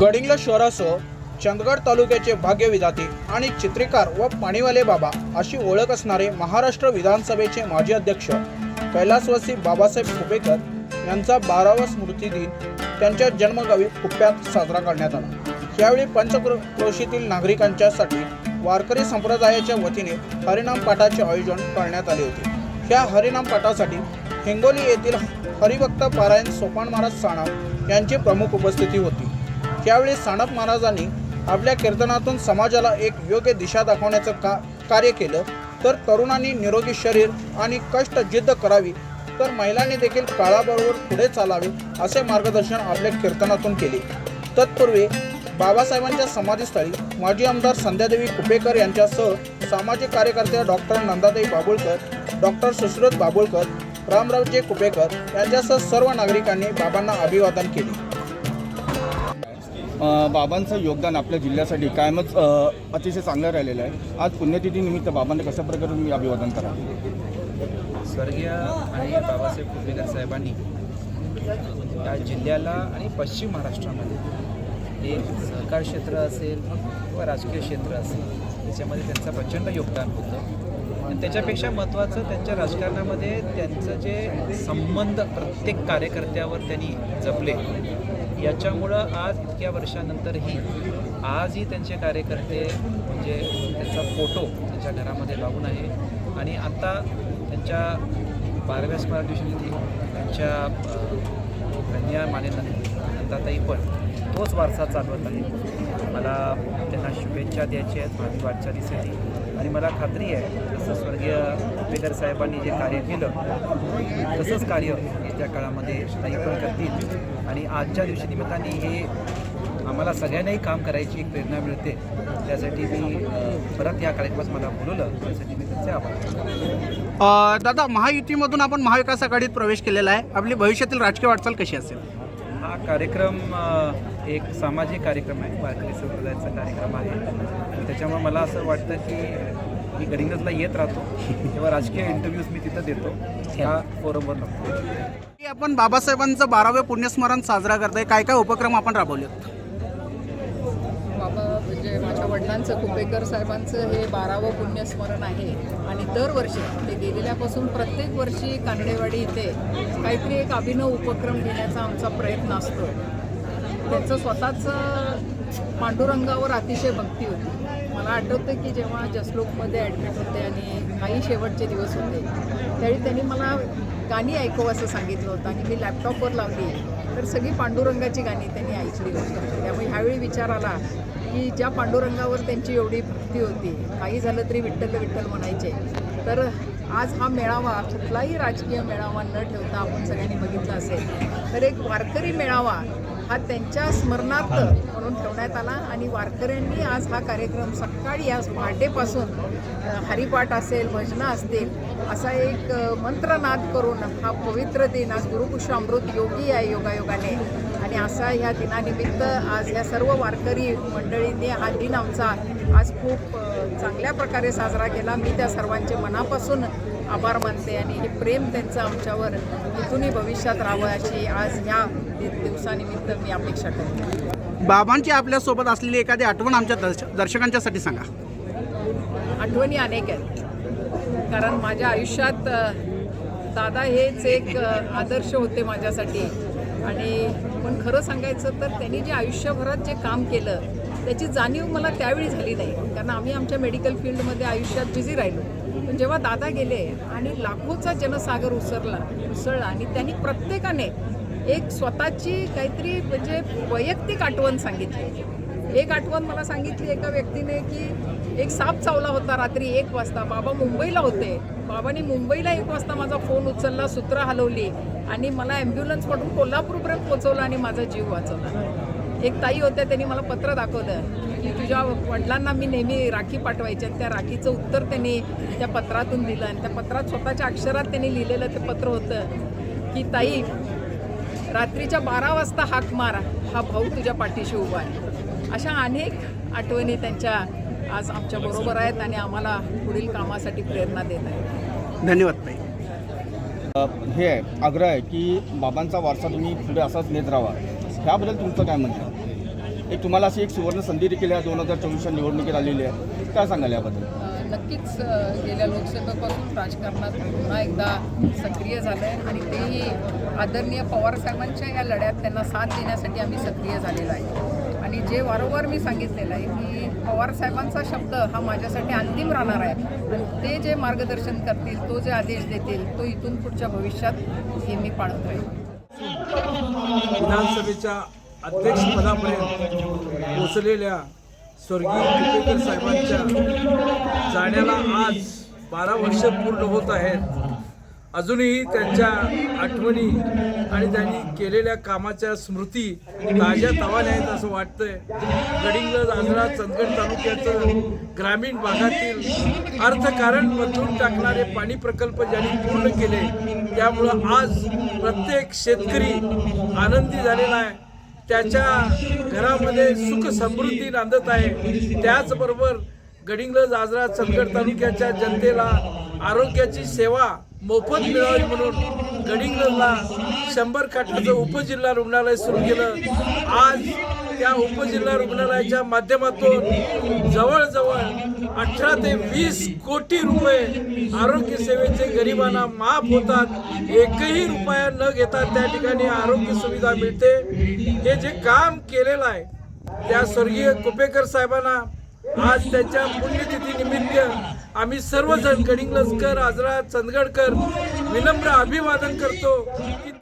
गडिंग्लज शहरासह चंदगड तालुक्याचे भाग्यविधाते आणि चित्रकार व पाणीवाले बाबा अशी ओळख असणारे महाराष्ट्र विधानसभेचे माजी अध्यक्ष कैलासवासी बाबासाहेब कुपेकर यांचा बारावा स्मृती दिन त्यांच्या जन्मगावी कुप्यात साजरा करण्यात आला. यावेळी पंचक्रोशीतील नागरिकांच्यासाठी वारकरी संप्रदायाच्या वतीने हरिनाम पाठाचे आयोजन करण्यात आले होते. या हरिनाम पाठासाठी हिंगोली येथील हरिभक्त पारायण सोपान महाराज साणा यांची प्रमुख उपस्थिती होती. त्यावेळी साणप महाराजांनी आपल्या कीर्तनातून समाजाला एक योग्य दिशा दाखवण्याचं का कार्य केलं. तर तरुणांनी निरोगी शरीर आणि कष्ट जिद्द करावी. तर महिलांनी देखील काळाबरोबर पुढे चालावे असे मार्गदर्शन आपल्या कीर्तनातून केले. तत्पूर्वी बाबासाहेबांच्या समाधीस्थळी माजी आमदार संध्यादेवी कुपेकर यांच्यासह सामाजिक कार्यकर्त्या डॉक्टर नंदादेवी बाबुळकर डॉक्टर सुश्रुत बाबुळकर रामरावजे कुपेकर यांच्यासह सर्व नागरिकांनी बाबांना अभिवादन केले. बाबांचं योगदान आपल्या जिल्ह्यासाठी कायमच अतिशय चांगलं राहिलेलं आहे. आज पुण्यतिथीनिमित्त बाबांना कशा प्रकारे तुम्ही अभिवादन करा स्वर्गीय आणि बाबासाहेब कुपेकर साहेबांनी या जिल्ह्याला आणि पश्चिम महाराष्ट्रामध्ये हे सहकार क्षेत्र असेल किंवा राजकीय क्षेत्र असेल त्याच्यामध्ये त्यांचं प्रचंड योगदान होतं. आणि त्याच्यापेक्षा महत्त्वाचं त्यांच्या राजकारणामध्ये त्यांचं जे संबंध प्रत्येक कार्यकर्त्यावर त्यांनी जपले याच्यामुळं आज इतक्या वर्षानंतरही आजही त्यांचे कार्यकर्ते म्हणजे त्यांचा फोटो त्यांच्या घरामध्ये लागून आहे. आणि आता त्यांच्या बाराव्या स्मरणदिवशी त्यांच्या कन्या मानेनं पण तोच वारसा चालवत आहे मला त्यांना शुभेच्छा द्यायच्या आहेत. भावी वाटचालीसाठी आणि मला खात्री आहे जसं स्वर्गीय कुपेकर साहेबांनी जे कार्य केलं तसंच कार्य येत्या काळामध्ये ताई पण करतील. आणि आजच्या दिवशी निमित्ताने हे आम्हाला सगळ्यांनाही काम करायची एक प्रेरणा मिळते. त्यासाठी मी परत या कार्यक्रमात मला बोलवलं त्यासाठी मी त्यांचे आभार दादा महायुतीमधून आपण महाविकास आघाडीत प्रवेश केलेला आहे. आपली भविष्यातील राजकीय वाटचाल कशी असेल? हा कार्यक्रम एक सामाजिक कार्यक्रम आहे वारकरी संप्रदायाचा कार्यक्रम आहे. आणि त्याच्यामुळे मला असं वाटतं की मी गडिंगजला येत राहतो तेव्हा राजकीय इंटरव्ह्यूज मी तिथं देतो ह्या फोरमवर नको आपण बाबासाहेबांचं बारावे पुण्यस्मरण साजरा करताय. काय काय उपक्रम आपण राबवले बाबा म्हणजे माझ्या वडिलांचं कुपेकर साहेबांचं हे बारावं पुण्यस्मरण आहे. आणि दरवर्षी ते गेलेल्यापासून प्रत्येक वर्षी कानडेवाडी इथे काहीतरी एक अभिनव उपक्रम घेण्याचा आमचा प्रयत्न असतो. त्यांचं स्वतःचं पांडुरंगावर अतिशय भक्ती होती. मला आठवतं की जेव्हा जसलोकमध्ये ॲडमिट होते आणि काही शेवटचे दिवस होते त्यावेळी त्यांनी मला गाणी ऐकव असं सांगितलं होतं आणि मी लॅपटॉपवर लावली. तर सगळी पांडुरंगाची गाणी त्यांनी ऐकली होती. त्यामुळे ह्यावेळी विचार आला की ज्या पांडुरंगावर त्यांची एवढी भक्ती होती काही झालं तरी विठ्ठल विठ्ठल म्हणायचे. तर आज हा मेळावा कुठलाही राजकीय मेळावा न ठेवता आपण सगळ्यांनी बघितला असेल तर एक वारकरी मेळावा हा त्यांच्या स्मरणार्थ म्हणून ठेवण्यात आला. आणि वारकऱ्यांनी आज हा कार्यक्रम सकाळी आज पहाटेपासून हरिपाठ असेल भजनं असतील असा एक मंत्रनाद करून हा पवित्र दिन आज गुरुपुष्य अमृत योगी आहे योगायोगाने. आणि असा ह्या दिनानिमित्त आज ह्या सर्व वारकरी मंडळींनी हा दिन आमचा आज खूप चांगल्या प्रकारे साजरा केला. मी त्या सर्वांचे मनापासून आभार मानते आणि हे प्रेम त्यांचं आमच्यावर इथूनही भविष्यात राहावं अशी आज ह्या दिवसानिमित्त मी अपेक्षा करते. बाबांची आपल्यासोबत असलेली एखादी आठवण आमच्या दर्श दर्शकांच्यासाठी सांगा. आठवणी अनेक आहेत. कारण माझ्या आयुष्यात दादा हेच एक आदर्श होते माझ्यासाठी. आणि पण खरं सांगायचं तर त्यांनी जे आयुष्यभरात जे काम केलं त्याची जाणीव मला त्यावेळी झाली नाही. कारण आम्ही आमच्या मेडिकल फील्डमध्ये आयुष्यात बिझी राहिलो. पण जेव्हा दादा गेले आणि लाखोचा जनसागर उसरला उसळला आणि त्यांनी प्रत्येकाने एक स्वतःची काहीतरी म्हणजे वैयक्तिक आठवण सांगितली. एक आठवण मला सांगितली एका व्यक्तीने की एक साप चावला होता रात्री एक वाजता. बाबा मुंबईला होते. बाबांनी मुंबईला एक वाजता माझा फोन उचलला सूत्र हलवली आणि मला ॲम्ब्युलन्समधून कोल्हापूरपर्यंत पोचवलं आणि माझा जीव वाचवला. एक ताई होत्या त्यांनी मला पत्र दाखवलं. की तुझ्या वडिलांना मी नेहमी राखी पाठवायची आणि त्या राखीचं उत्तर त्यांनी त्या पत्रातून दिलं आणि त्या पत्रात स्वतःच्या अक्षरात त्यांनी लिहिलेलं ते पत्र होतं की ताई रात्रीच्या बारा वाजता हाक मार. हा भाऊ तुझ्या पाठीशी उभा आहे. अशा अनेक आठवणी त्यांच्या आज आमच्या बरोबर आहेत आणि आम्हाला पुढील कामासाठी प्रेरणा देत आहेत. धन्यवाद ताई. हे आहे आग्रह आहे की बाबांचा वारसा तुम्ही पुढे असाच नेत राहा. ह्याबद्दल तुमचं काय म्हणणं आहे? एक तुम्हाला अशी एक सुवर्ण संधी देखील या दोन हजार चोवीसच्या निवडणुकीत आलेली आहे. काय सांगाल याबद्दल? नक्कीच गेल्या लोकसभेपासून राजकारणात पुन्हा एकदा सक्रिय झालं आहे आणि तेही आदरणीय पवारसाहेबांच्या या लढ्यात त्यांना साथ देण्यासाठी आम्ही सक्रिय झालेलो आहे. आणि जे वारंवार मी सांगितलेलं आहे की पवारसाहेबांचा शब्द हा माझ्यासाठी अंतिम राहणार आहे. आणि ते जे मार्गदर्शन करतील तो जे आदेश देतील तो इथून पुढच्या भविष्यात हे मी पाळत राहील विधानसभेच्या अध्यक्षपदापर्यंत पोचलेल्या स्वर्गीय कुपेकर साहेबांच्या जाण्याला आज बारा वर्ष पूर्ण होत आहेत. अजूनही त्यांच्या आठवणी आणि त्यांनी केलेल्या कामाच्या स्मृती ताज्या तवाने आहेत असं वाटतंय. गडिंगज आंध्रा चंदगड तालुक्याचं ग्रामीण भागातील अर्थकारण बदलून टाकणारे पाणी प्रकल्प ज्यांनी पूर्ण केले त्यामुळं आज प्रत्येक शेतकरी आनंदी झालेला आहे. त्याच्या घरामध्ये सुख समृद्धी नांदत आहे. त्याचबरोबर गडिंग्लज आजरा चंदगड तालुक्याच्या जनतेला आरोग्याची सेवा मोफत मिळावी म्हणून गडिंगला शंभर खाटाचं उपजिल्हा रुग्णालय सुरू केलं. आज त्या उपजिल्हा रुग्णालयाच्या माध्यमातून जवळजवळ अठरा ते वीस कोटी रुपये आरोग्य सेवेचे गरिबांना माफ होतात. एकही रुपया न घेता त्या ठिकाणी आरोग्य सुविधा मिळते. हे जे काम केलेलं आहे त्या स्वर्गीय कुपेकर साहेबांना आज त्यांच्या पुण्यतिथी निमित्त आम्ही सर्वजण गडिंग्लजकर आजरा चंदगडकर विनम्र अभिवादन करतो. की